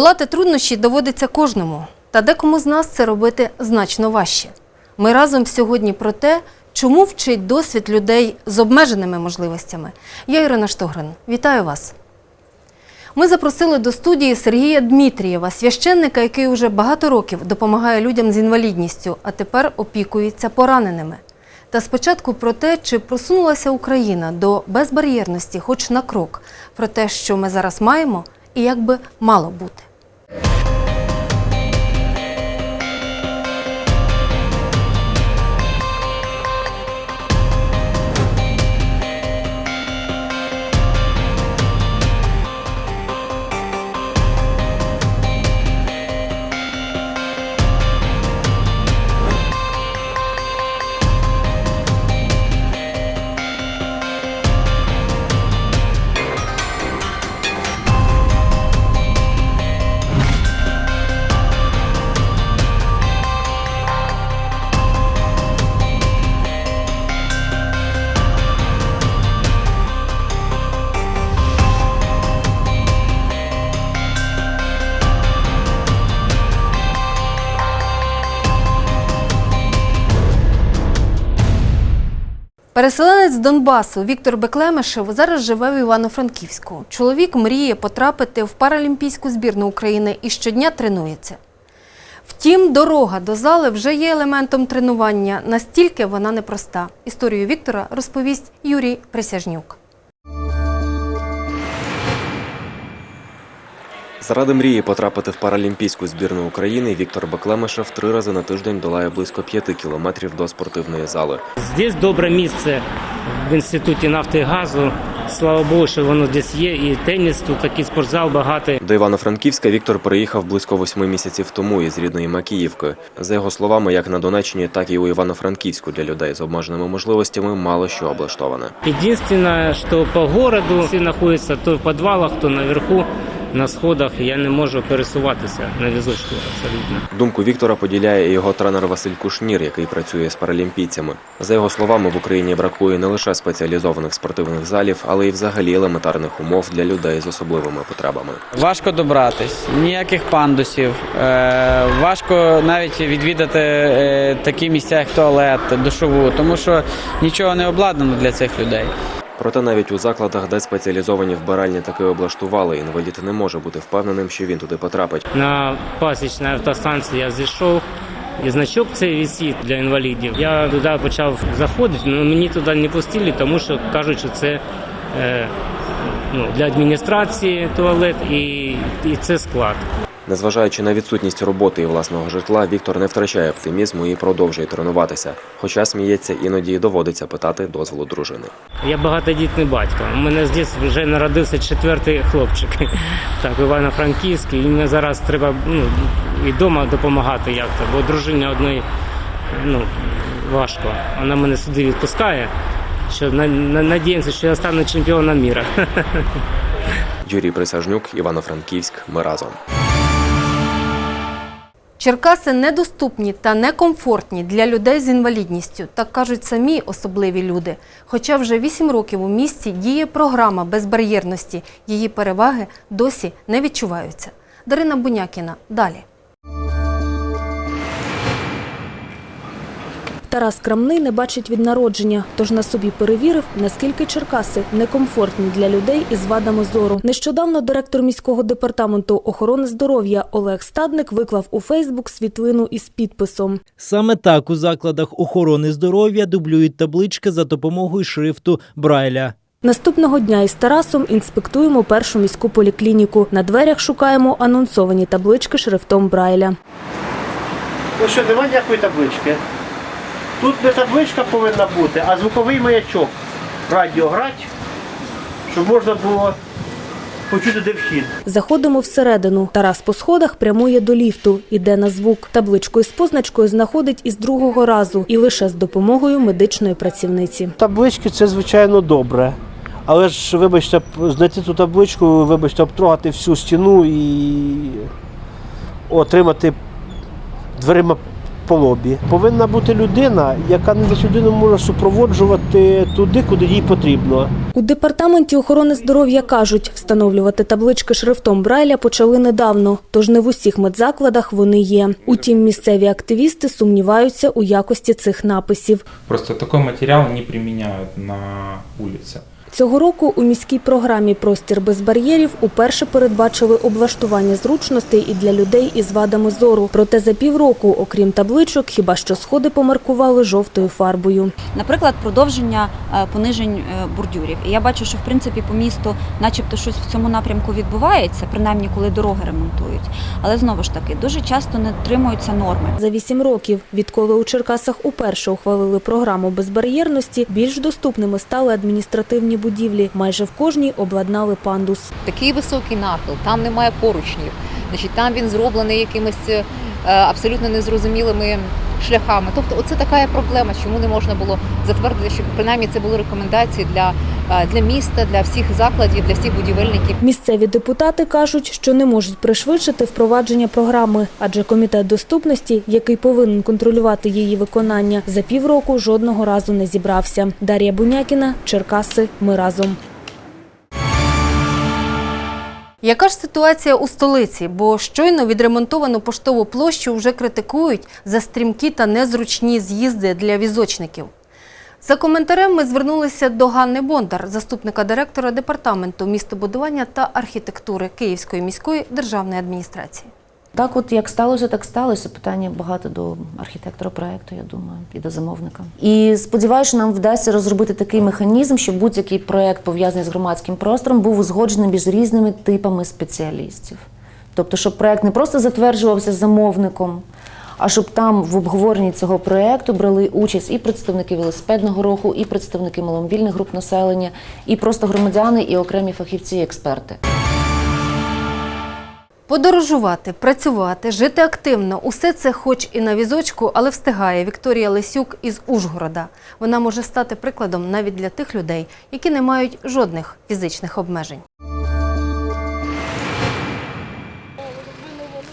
Долати труднощі доводиться кожному, та декому з нас це робити значно важче. Ми разом сьогодні про те, чому вчить досвід людей з обмеженими можливостями. Я Ірина Штогрин. Вітаю вас. Ми запросили до студії Сергія Дмитрієва, священника, який уже багато років допомагає людям з інвалідністю, а тепер опікується пораненими. Та спочатку про те, чи просунулася Україна до безбар'єрності хоч на крок, про те, що ми зараз маємо і як би мало бути. Переселенець з Донбасу Віктор Беклемишев зараз живе в Івано-Франківську. Чоловік мріє потрапити в паралімпійську збірну України і щодня тренується. Втім, дорога до зали вже є елементом тренування, настільки вона непроста. Історію Віктора розповість Юрій Присяжнюк. Заради мрії потрапити в паралімпійську збірну України Віктор Беклемишев три рази на тиждень долає близько п'яти кілометрів до спортивної зали. Здесь добре місце в інституті нафти і газу. Слава Богу, що воно десь є. І теніс, тут такий спортзал багатий. До Івано-Франківська Віктор приїхав близько восьми місяців тому із рідної Макіївки. За його словами, як на Донеччині, так і у Івано-Франківську для людей з обмеженими можливостями мало що облаштоване. Единственное, що по городу всі знаходяться то в підвалах, то наверху, на сходах. Я не можу пересуватися на візочку абсолютно. Думку Віктора поділяє і його тренер Василь Кушнір, який працює з паралімпійцями. За його словами, в Україні бракує не лише спеціалізованих спортивних залів, але й взагалі елементарних умов для людей з особливими потребами. Важко добратись, ніяких пандусів. Е, важко навіть відвідати е, такі місця, як туалет, душову, тому що нічого не обладнано для цих людей. Проте навіть у закладах, де спеціалізовані вбиральні таки облаштували, інвалід не може бути впевненим, що він туди потрапить. На пасічній автостанції я зійшов. І значок цей висить для інвалідів. Я туди почав заходити, але мені туди не пустили, тому що кажуть, що це е, ну, для адміністрації туалет і, і це склад. Незважаючи на відсутність роботи і власного житла, Віктор не втрачає оптимізму і продовжує тренуватися. Хоча сміється, іноді доводиться питати дозволу дружини. Я багатодітний батько. У мене здесь вже народився четвертий хлопчик. Так, Івано-Франківській. І мені зараз треба ну, і вдома допомагати як-то, бо дружині одної ну, важко. Вона мене сюди відпускає. Що на, на, надіємося, що я стану чемпіоном міра. Юрій Присяжнюк, Івано-Франківськ. Ми разом. Черкаси недоступні та некомфортні для людей з інвалідністю, так кажуть самі особливі люди. Хоча вже 8 років у місті діє програма безбар'єрності, її переваги досі не відчуваються. Дарина Бунякіна далі. Тарас Крамний не бачить від народження, тож на собі перевірив, наскільки Черкаси некомфортні для людей із вадами зору. Нещодавно директор міського департаменту охорони здоров'я Олег Стадник виклав у Фейсбук світлину із підписом. Саме так у закладах охорони здоров'я дублюють таблички за допомогою шрифту Брайля. Наступного дня із Тарасом інспектуємо першу міську поліклініку. На дверях шукаємо анонсовані таблички шрифтом Брайля. Ну що, немає ніякої таблички. Тут не табличка повинна бути, а звуковий маячок. Радіо грати, щоб можна було почути, де вхід. Заходимо всередину. Тарас по сходах прямує до ліфту, іде на звук. Табличку із позначкою знаходить із другого разу і лише з допомогою медичної працівниці. Таблички це звичайно добре. Але ж, вибачте, знайти ту табличку, вибачте, обтрогати всю стіну і отримати дверима по лобі. Повинна бути людина, яка не людину може супроводжувати туди, куди їй потрібно. У департаменті охорони здоров'я кажуть, встановлювати таблички шрифтом Брайля почали недавно, тож не в усіх медзакладах вони є. Утім, місцеві активісти сумніваються у якості цих написів. Просто такой материал не применяют на улице. Цього року у міській програмі Простір без бар'єрів уперше передбачили облаштування зручностей і для людей із вадами зору. Проте за півроку, окрім табличок, хіба що сходи помаркували жовтою фарбою. Наприклад, продовження е, понижень е, бордюрів. І я бачу, що в принципі по місту, начебто, щось в цьому напрямку відбувається, принаймні коли дороги ремонтують. Але знову ж таки, дуже часто не дотримуються норми. За вісім років, відколи у Черкасах уперше ухвалили програму безбар'єрності, більш доступними стали адміністративні будівлі. Майже в кожній обладнали пандус. такий високий нахил, там немає поручнів. Значить, там він зроблений якимись е, абсолютно незрозумілими шляхами. Тобто, оце така проблема, чому не можна було затвердити, щоб принаймні це були рекомендації для, е, для міста, для всіх закладів, для всіх будівельників. Місцеві депутати кажуть, що не можуть пришвидшити впровадження програми, адже комітет доступності, який повинен контролювати її виконання, за півроку жодного разу не зібрався. Дар'я Бунякіна, Черкаси. Ми разом. Яка ж ситуація у столиці? Бо щойно відремонтовану поштову площу вже критикують за стрімкі та незручні з'їзди для візочників. За коментарем ми звернулися до Ганни Бондар, заступника директора департаменту містобудування та архітектури Київської міської державної адміністрації. Так, от як сталося, так сталося. Питання багато до архітектора проекту, я думаю, і до замовника. І сподіваюся, нам вдасться розробити такий механізм, щоб будь-який проект пов'язаний з громадським простором був узгоджений між різними типами спеціалістів. Тобто, щоб проект не просто затверджувався замовником, а щоб там в обговоренні цього проекту брали участь і представники велосипедного руху, і представники маломобільних груп населення, і просто громадяни, і окремі фахівці, і експерти. Подорожувати, працювати, жити активно усе це, хоч і на візочку, але встигає Вікторія Лисюк із Ужгорода. Вона може стати прикладом навіть для тих людей, які не мають жодних фізичних обмежень.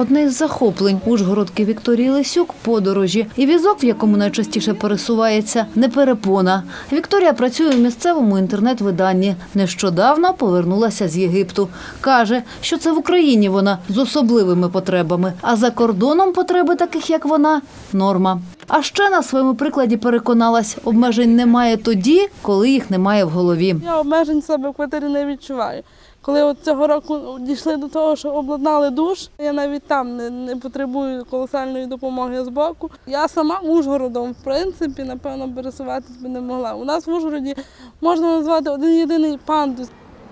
Одне із захоплень Ужгородки Вікторії Лисюк – подорожі. І візок, в якому найчастіше пересувається, не перепона. Вікторія працює у місцевому інтернет-виданні. Нещодавно повернулася з Єгипту. Каже, що це в Україні вона з особливими потребами, а за кордоном потреби таких, як вона – норма. А ще на своєму прикладі переконалась, обмежень немає тоді, коли їх немає в голові. Я обмежень себе в квартирі не відчуваю. Коли от цього року дійшли до того, що обладнали душ, я навіть там не, не потребую колосальної допомоги з боку. Я сама Ужгородом, в принципі, напевно, пересуватися би не могла. У нас в Ужгороді можна назвати один єдиний пандус.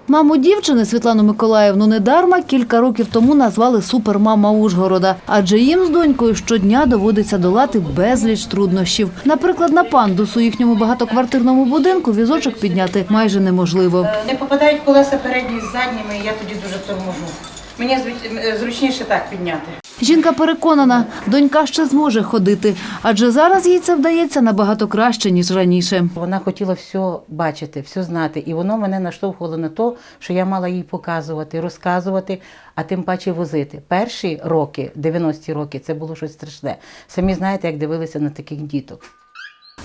Маму дівчини Світлану Миколаївну недарма кілька років тому назвали супермама Ужгорода, адже їм з донькою щодня доводиться долати безліч труднощів. Наприклад, на пандус у їхньому багатоквартирному будинку візочок підняти майже неможливо. Не попадають колеса передні з задніми, я тоді дуже торможу. Мені звич- зручніше так підняти. Жінка переконана, донька ще зможе ходити, адже зараз їй це вдається набагато краще ніж раніше. Вона хотіла все бачити, все знати, і воно мене наштовхувало на те, що я мала їй показувати, розказувати, а тим паче возити. Перші роки, 90-ті роки, це було щось страшне. Самі знаєте, як дивилися на таких діток.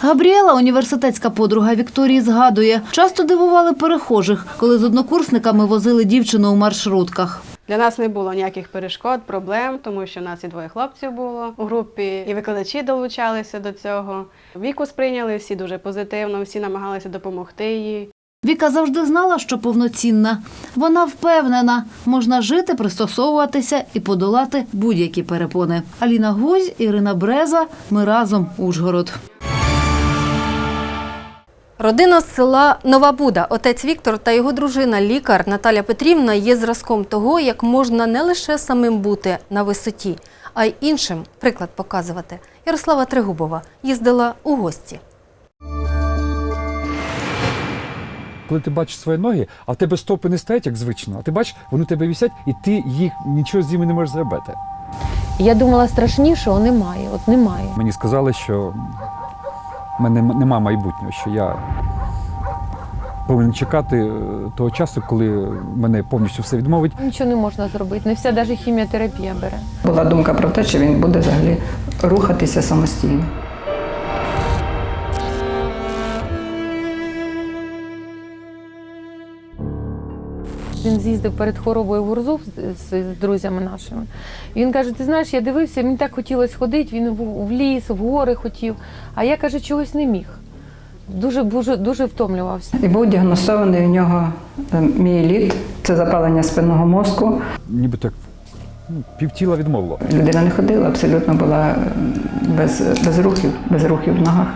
Габріела, університетська подруга Вікторії, згадує, часто дивували перехожих, коли з однокурсниками возили дівчину у маршрутках. Для нас не було ніяких перешкод, проблем, тому що у нас і двоє хлопців було у групі, і викладачі долучалися до цього. Віку сприйняли всі дуже позитивно, всі намагалися допомогти їй. Віка завжди знала, що повноцінна. Вона впевнена, можна жити, пристосовуватися і подолати будь-які перепони. Аліна Гузь, Ірина Бреза. Ми разом Ужгород. Родина з села Нова Буда, отець Віктор та його дружина, лікар Наталя Петрівна є зразком того, як можна не лише самим бути на висоті, а й іншим приклад показувати. Ярослава Тригубова їздила у гості. Коли ти бачиш свої ноги, а в тебе стопи не стоять, як звично, а ти бачиш, вони в тебе висять, і ти їх нічого з ними не можеш зробити. Я думала, страшнішого немає. От немає. Мені сказали, що в мене нема майбутнього, що я повинен чекати е, того часу, коли мене повністю все відмовить. Нічого не можна зробити. Не вся навіть хіміотерапія бере. Була думка про те, що він буде взагалі рухатися самостійно. Він з'їздив перед хворобою в Гурзув з, з, з друзями нашими. Він каже: ти знаєш, я дивився, мені так хотілося ходити, він в, в ліс, в гори хотів, а я каже, чогось не міг. Дуже, дуже, дуже втомлювався. І був діагностований у нього е, мієліт, це запалення спинного мозку. Ніби так ну, півтіла відмовило. Людина не ходила, абсолютно була е, без, без рухів, без рухів в ногах.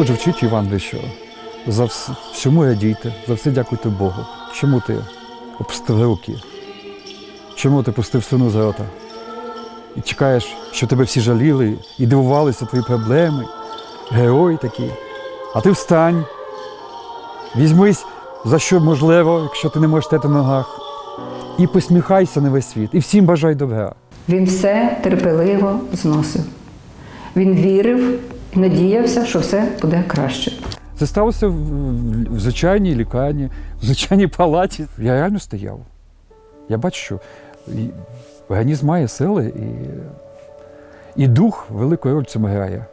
Господь же вчить Іван, що за вс- всьому радійте, за все дякуйте Богу. Чому ти опустив руки? Чому ти пустив слину з рота? І чекаєш, що тебе всі жаліли і дивувалися твої проблеми, герої такі. А ти встань, візьмись за що можливо, якщо ти не можеш стати на ногах, і посміхайся на весь світ, і всім бажай добра. Він все терпеливо зносив. Він вірив надіявся, що все буде краще. Це сталося в, в- звичайній лікарні, в звичайній палаті. Я реально стояв. Я бачу, що організм має сили, і, і дух велику роль цьому грає.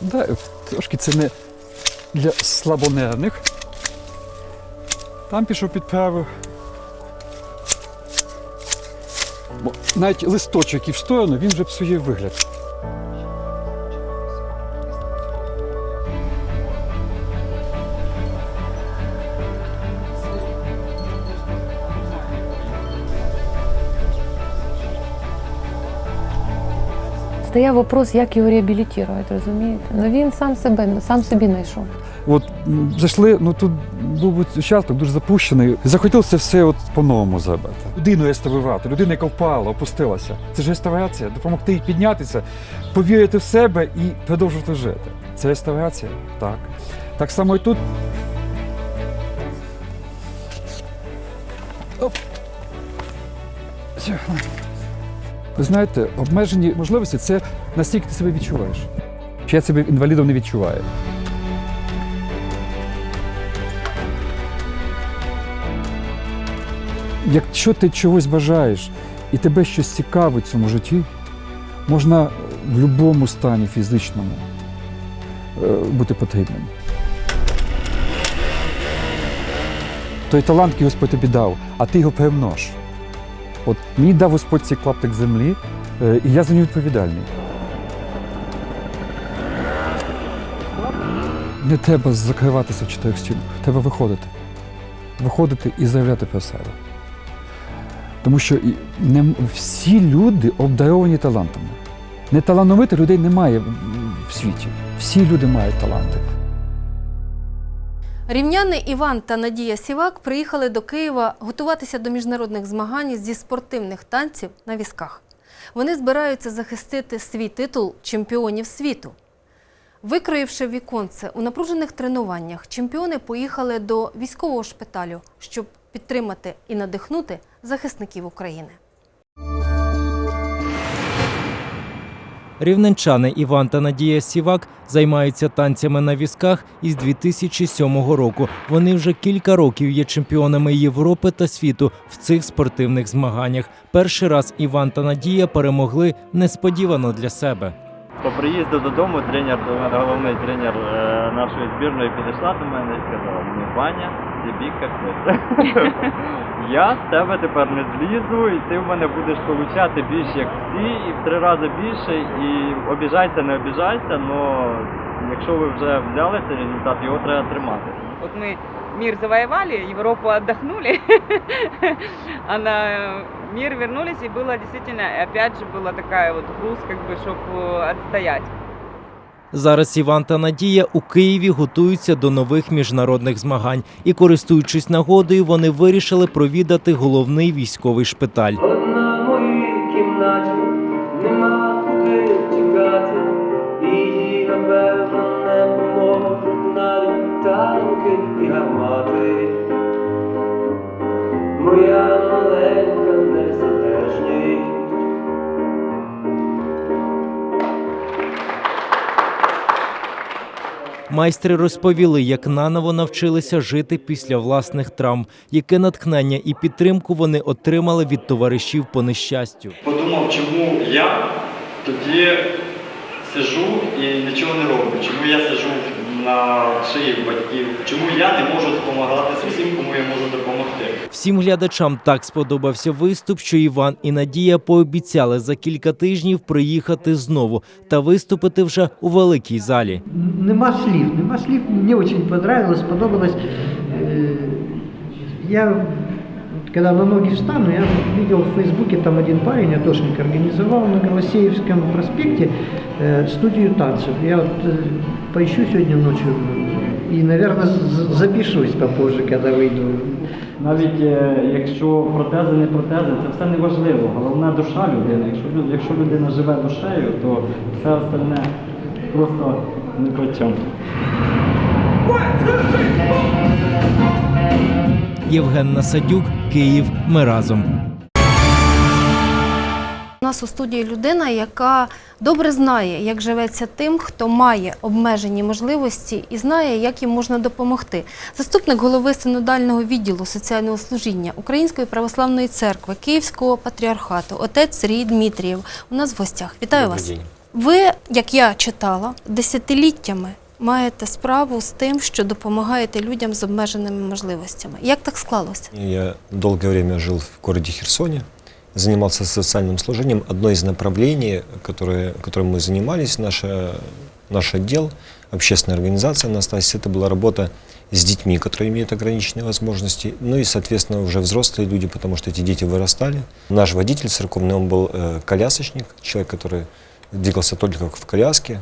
Да, трошки це не для слабонервних. Там пішов підправив. Бо навіть листочок і в сторону він вже псує вигляд. Стояв вопрос, як його реабілітувати, розумієте? Ну він сам себе, сам собі знайшов. От зайшли, ну тут був участок дуже запущений. Захотілося все от по-новому зробити. Людину реставрувати, людина, яка впала, опустилася. Це ж реставрація, допомогти їй піднятися, повірити в себе і продовжувати жити. Це реставрація, так. Так само і тут. Оп. Ви знаєте, обмежені можливості це настільки ти себе відчуваєш. Чи я себе інвалідом не відчуваю. Якщо ти чогось бажаєш і тебе щось цікавить в цьому житті, можна в будь-якому стані фізичному е, бути потрібним. Той талант, який Господь тобі дав, а ти його перемнож. От мені дав Господь цей клаптик землі, е, і я за нього відповідальний. Не треба закриватися в чотирьох стінах, треба виходити. Виходити і заявляти про себе. Тому що не, всі люди обдаровані талантами. Неталановитих людей немає в- світі. Всі люди мають таланти. Рівняни Іван та Надія Сівак приїхали до Києва готуватися до міжнародних змагань зі спортивних танців на візках. Вони збираються захистити свій титул чемпіонів світу. Викроївши віконце у напружених тренуваннях, чемпіони поїхали до військового шпиталю, щоб підтримати і надихнути захисників України. Рівненчани Іван та Надія Сівак займаються танцями на візках із 2007 року. Вони вже кілька років є чемпіонами Європи та світу в цих спортивних змаганнях. Перший раз Іван та Надія перемогли несподівано для себе. По приїзду додому тренер, головний тренер е, нашої збірної підійшла до мене і сказала, мені Ваня, тобі капець. Я з тебе тепер не злізу, і ти в мене будеш получати більше, як всі, і в три рази більше, і обіжайся, не обіжайся, але якщо ви вже взяли цей результат, його треба тримати. От ми мир завоевали, Европу отдохнули, а на мир вернулись, и было действительно, опять же, была такая вот груз, как бы, чтобы отстоять. Зараз Іван та Надія у Києві готуються до нових міжнародних змагань і, користуючись нагодою, вони вирішили провідати головний військовий шпиталь. На моїй кімнаті нема тікати, напевно, не танки і. Моя маленька Майстри розповіли, як наново навчилися жити після власних травм, яке натхнення і підтримку вони отримали від товаришів по нещастю. подумав, чому я тоді сижу і нічого не роблю, чому я сижу на шиї батьків, чому я не можу допомагати всім, кому я можу допомогти. Всім глядачам так сподобався виступ, що Іван і Надія пообіцяли за кілька тижнів приїхати знову та виступити вже у великій залі. Нема слів, нема слів. Мені очень понравилось, сподобалось. Э, Я, когда на ноги встану, я видел в Фейсбуке, там один парень, Атошник, организовал на Голосеевском проспекте э, студию танцев. Я вот э, поищу сегодня ночью и, наверное, запишусь попозже, когда выйду. Навіть е, якщо протези не протези, це все не важливо. Головна душа людини. Якщо, лю- якщо людина живе душею, то все остальне просто не про чому. Євген Насадюк, Київ. Ми разом. У нас у студії людина, яка добре знає, як живеться тим, хто має обмежені можливості і знає, як їм можна допомогти. Заступник голови синодального відділу соціального служіння Української православної церкви Київського патріархату, отець Сергій Дмитрієв. У нас в гостях. Вітаю вас. Ви, як я читала, десятиліттями маєте справу з тим, що допомагаєте людям з обмеженими можливостями. Як так склалося? Я долгое время жил в городе Херсоне, занимался социальным служением. Одно из направлений, которое, которым мы занимались, наша, наш отдел, общественная организация Анастасия, это была работа с детьми, которые имеют ограниченные возможности, ну и, соответственно, уже взрослые люди, потому что эти дети вырастали. Наш водитель церковный, он был э, колясочник, человек, который двигался только в коляске,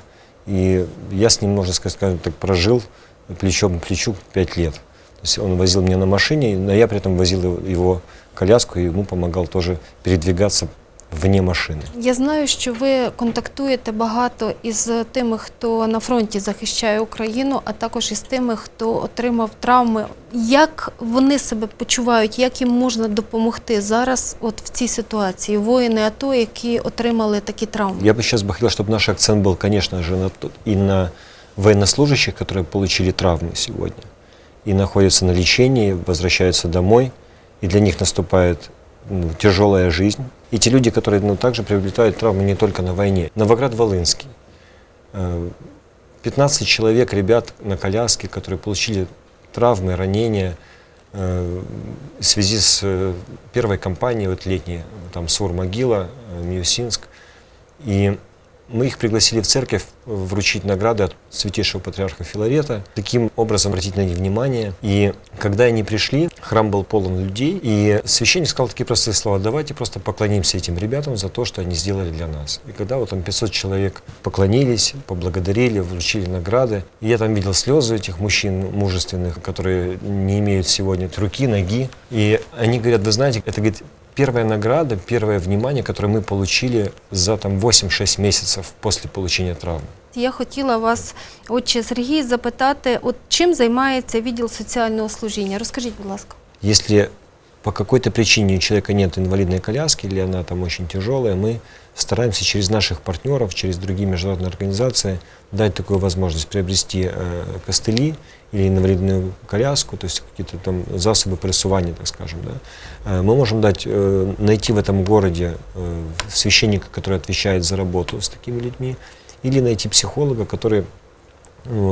и я с ним, можно сказать, скажем так, прожил плечом к плечу пять лет. То есть он возил меня на машине, но я при этом возил его- коляску и ему помогал тоже передвигаться вне машины. Я знаю, що ви контактуєте багато із тими, хто на фронті захищає Україну, а також із тими, хто отримав травми. Як вони себе почувають, як їм можна допомогти зараз, от в цій ситуації, воїни АТО, які отримали такі травми? Я бы сейчас бы хотел, чтобы наш акцент был, конечно же, на, то- и на военнослужащих, которые получили травмы сегодня и находятся на лечении, возвращаются домой, и для них наступает Тяжелая жизнь. И те люди, которые ну, также приобретают травмы не только на войне. Новоград-Волынский. Э, 15 человек, ребят на коляске, которые получили травмы, ранения э, в связи с э, первой кампанией вот летней, там Сур-Могила, э, Миусинск. И мы их пригласили в церковь вручить награды от святейшего патриарха Филарета, таким образом обратить на них внимание. И когда они пришли, храм был полон людей, и священник сказал такие простые слова, давайте просто поклонимся этим ребятам за то, что они сделали для нас. И когда вот там 500 человек поклонились, поблагодарили, вручили награды, и я там видел слезы этих мужчин мужественных, которые не имеют сегодня руки, ноги, и они говорят, вы знаете, это, говорит, первая награда, первое внимание, которое мы получили за там 8-6 месяцев после получения травмы. Я хотіла вас, отче Сергій, запитати, от чим займається відділ соціального служіння? Розкажіть, будь ласка. Если по какой-то причине у человека нет инвалидной коляски или она там очень тяжелая, мы стараемся через наших партнеров, через другие международные организации дать такую возможность приобрести э, костыли или инвалидную коляску, то есть какие-то там засобы пересувания, так скажем. Да. Э, мы можем дать, э, найти в этом городе э, священника, который отвечает за работу с такими людьми, или найти психолога, который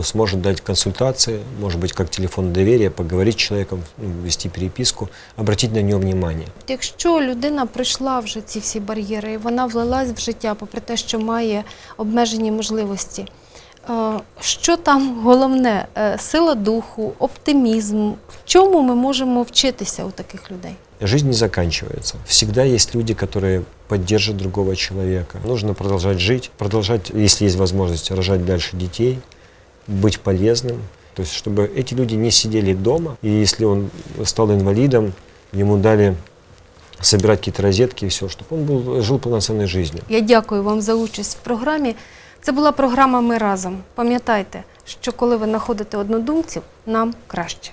сможет дать консультации, может быть, как телефон доверия, поговорить с человеком, ну, вести переписку, обратить на него внимание. Якщо людина пройшла вже ці всі бар'єри, і вона влилась в життя, попри те, що має обмежені можливості, Е, Що там головне? Е, Сила духу, оптимізм. В чому ми можемо вчитися у таких людей? Жизнь не заканчивается. Всегда есть люди, которые поддержат другого человека. Нужно продолжать жить, продолжать, если есть возможность, рожать дальше детей, быть полезным. То есть, чтобы эти люди не сидели дома, и если он стал инвалидом, ему дали собирать какие-то розетки и все, чтобы он был, жил полноценной жизнью. Я дякую вам за участь в програмі. Це була програма Ми разом. Пам'ятайте, що коли ви знаходите однодумців, нам краще.